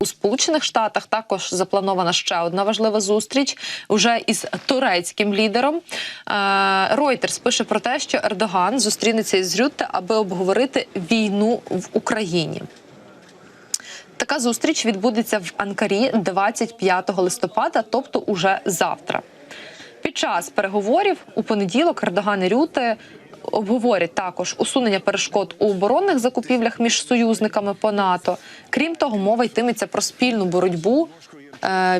У Сполучених Штатах також запланована ще одна важлива зустріч уже із турецьким лідером. Е, Reuters пише про те, що Ердоган зустрінеться із Рютте, аби обговорити війну в Україні. Така зустріч відбудеться в Анкарі 25 листопада, тобто уже завтра. Під час переговорів у понеділок Ердоган і Рюте обговорять також усунення перешкод у оборонних закупівлях між союзниками по НАТО. Крім того, мова йтиметься про спільну боротьбу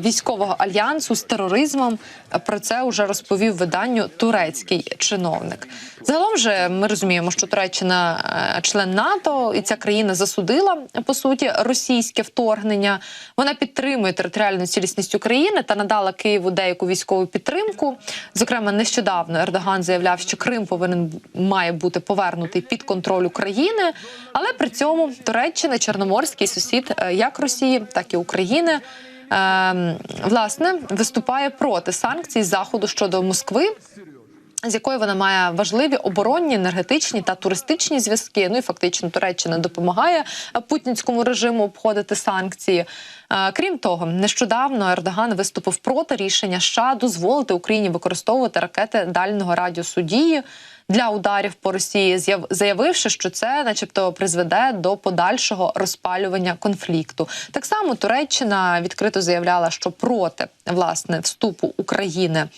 військового альянсу з тероризмом. Про це вже розповів виданню турецький чиновник. Загалом же ми розуміємо, що Туреччина е, член НАТО, і ця країна засудила по суті російське вторгнення. Вона підтримує територіальну цілісність України та надала Києву деяку військову підтримку. Зокрема, нещодавно Ердоган заявляв, що Крим повинен має бути повернутий під контроль України, але при цьому Туреччина чорноморський сусід е, як Росії, так і України. Е, Власне, виступає проти санкцій заходу щодо Москви, з якою вона має важливі оборонні, енергетичні та туристичні зв'язки. Ну і фактично Туреччина допомагає путінському режиму обходити санкції. Е, Крім того, нещодавно Ердоган виступив проти рішення США дозволити Україні використовувати ракети дальнього радіусу дії для ударів по Росії, заявивши, що це, начебто, призведе до подальшого розпалювання конфлікту. Так само Туреччина відкрито заявляла, що проти власне вступу України е,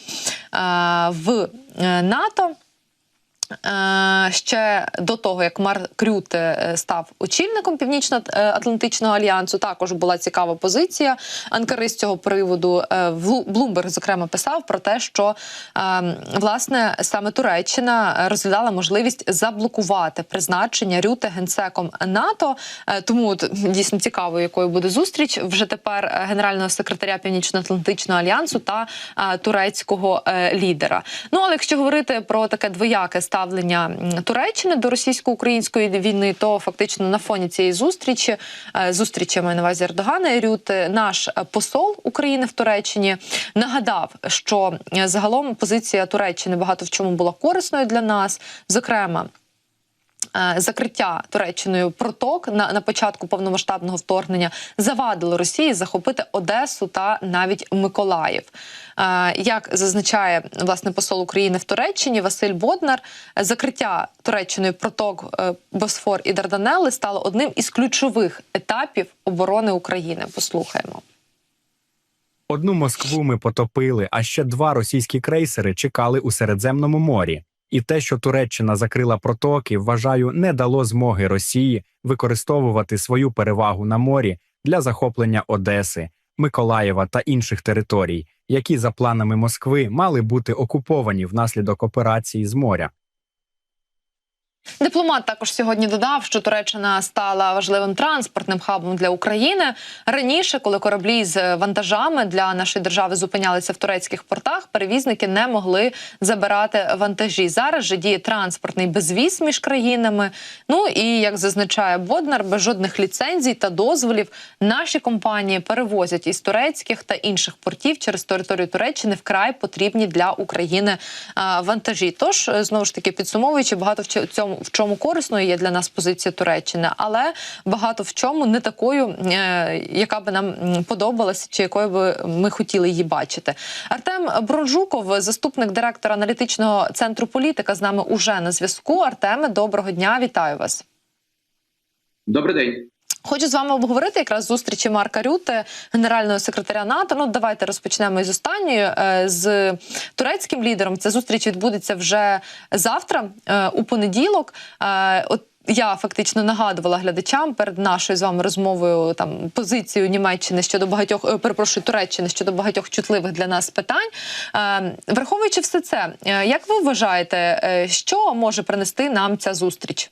в е, НАТО. Е, Ще до того, як Марк Рюте е, став очільником Північно-Атлантичного альянсу, також була цікава позиція Анкари з цього приводу. Е, Блумберг, зокрема, писав про те, що власне саме Туреччина розглядала можливість заблокувати призначення Рюте генсеком НАТО. Тому от, дійсно цікаво, якою буде зустріч вже тепер генерального секретаря Північно-Атлантичного альянсу та турецького лідера. Ну але якщо говорити про таке двояке ставлення м, Туреччини до російсько-української війни, то фактично на фоні цієї зустрічі, е, зустрічі маю на увазі Ердогана і наш е, посол України в Туреччині нагадав, що е, загалом позиція Туреччини багато в чому була корисною для нас, зокрема. Е, Закриття Туреччиною проток на, на початку повномасштабного вторгнення завадило Росії захопити Одесу та навіть Миколаїв. Е, Як зазначає власне посол України в Туреччині Василь Боднар, закриття Туреччиною проток е, Босфор і Дарданели стало одним із ключових етапів оборони України. Послухаємо. Одну Москву ми потопили, а ще два російські крейсери чекали у Середземному морі. І те, що Туреччина закрила протоки, вважаю, не дало змоги Росії використовувати свою перевагу на морі для захоплення Одеси, Миколаєва та інших територій, які за планами Москви мали бути окуповані внаслідок операції з моря. Дипломат також сьогодні додав, що Туреччина стала важливим транспортним хабом для України. Раніше, коли кораблі з вантажами для нашої держави зупинялися в турецьких портах, перевізники не могли забирати вантажі. Зараз же діє транспортний безвіз між країнами. Ну і як зазначає Боднар, без жодних ліцензій та дозволів наші компанії перевозять із турецьких та інших портів через територію Туреччини вкрай потрібні для України вантажі. Тож е, знову ж таки підсумовуючи, багато в чо- в чому корисною є для нас позиція Туреччини, але багато в чому не такою, е, яка би нам подобалася, чи якою би ми хотіли її бачити. Артем Бронжуков, заступник директора аналітичного центру політика, з нами уже на зв'язку. Артеме, доброго дня, вітаю вас. Добрий день. Хочу з вами обговорити якраз зустрічі Марка Рюте, генерального секретаря НАТО. Ну давайте розпочнемо із останньої Е, з турецьким лідером. Ця зустріч відбудеться вже завтра, е, у понеділок. Е, От я фактично нагадувала глядачам перед нашою з вами розмовою там позицію Німеччини щодо багатьох перепрошую Туреччини щодо багатьох чутливих для нас питань. Враховуючи все це, як ви вважаєте, що може принести нам ця зустріч?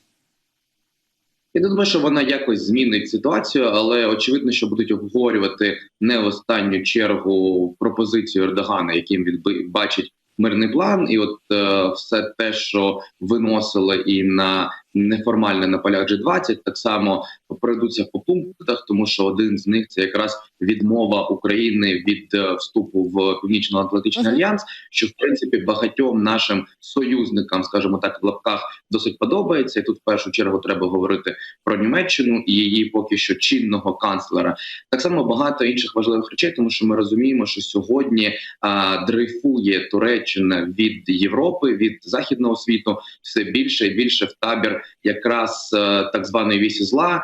Я не думаю, що вона якось змінить ситуацію, але очевидно, що будуть обговорювати не в останню чергу пропозицію Ердогана, яким він бачить мирний план, і от е, все те, що виносило і на неформальне на полях G20, так само пройдуться по пунктах, тому що один з них це якраз відмова України від е, вступу в Північно-Атлантичний Мгм. альянс, що в принципі багатьом нашим союзникам, скажімо так, в лапках досить подобається. І тут в першу чергу треба говорити про Німеччину і її поки що чинного канцлера. Так само багато інших важливих речей, тому що ми розуміємо, що сьогодні а, дрейфує Туреччина від Європи, від західного світу все більше і більше в табір якраз е, так званої вісі зла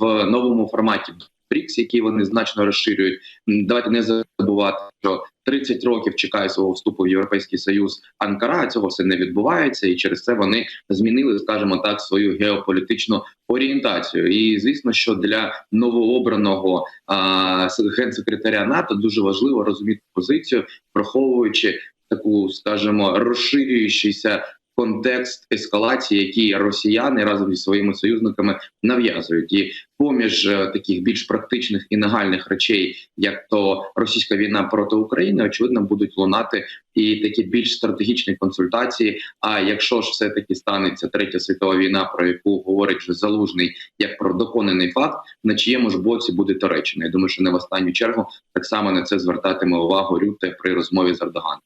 в новому форматі. БРІКС, який вони значно розширюють. Давайте не забувати, що 30 років чекає свого вступу в Європейський Союз Анкара. Цього все не відбувається, і через це вони змінили, скажімо так, свою геополітичну орієнтацію. І звісно, що для новообраного генсекретаря НАТО дуже важливо розуміти позицію, враховуючи таку, скажімо, розширюючийся контекст ескалації, який росіяни разом зі своїми союзниками нав'язують, і поміж е, таких більш практичних і нагальних речей, як то російська війна проти України, очевидно, будуть лунати і такі більш стратегічні консультації. А якщо ж все таки станеться третя світова війна, про яку говорить вже залужний як про доконаний факт, на чиєму ж боці буде Туреччина? Я думаю, що не в останню чергу так само на це звертатиме увагу Рюте при розмові з Ердоганом.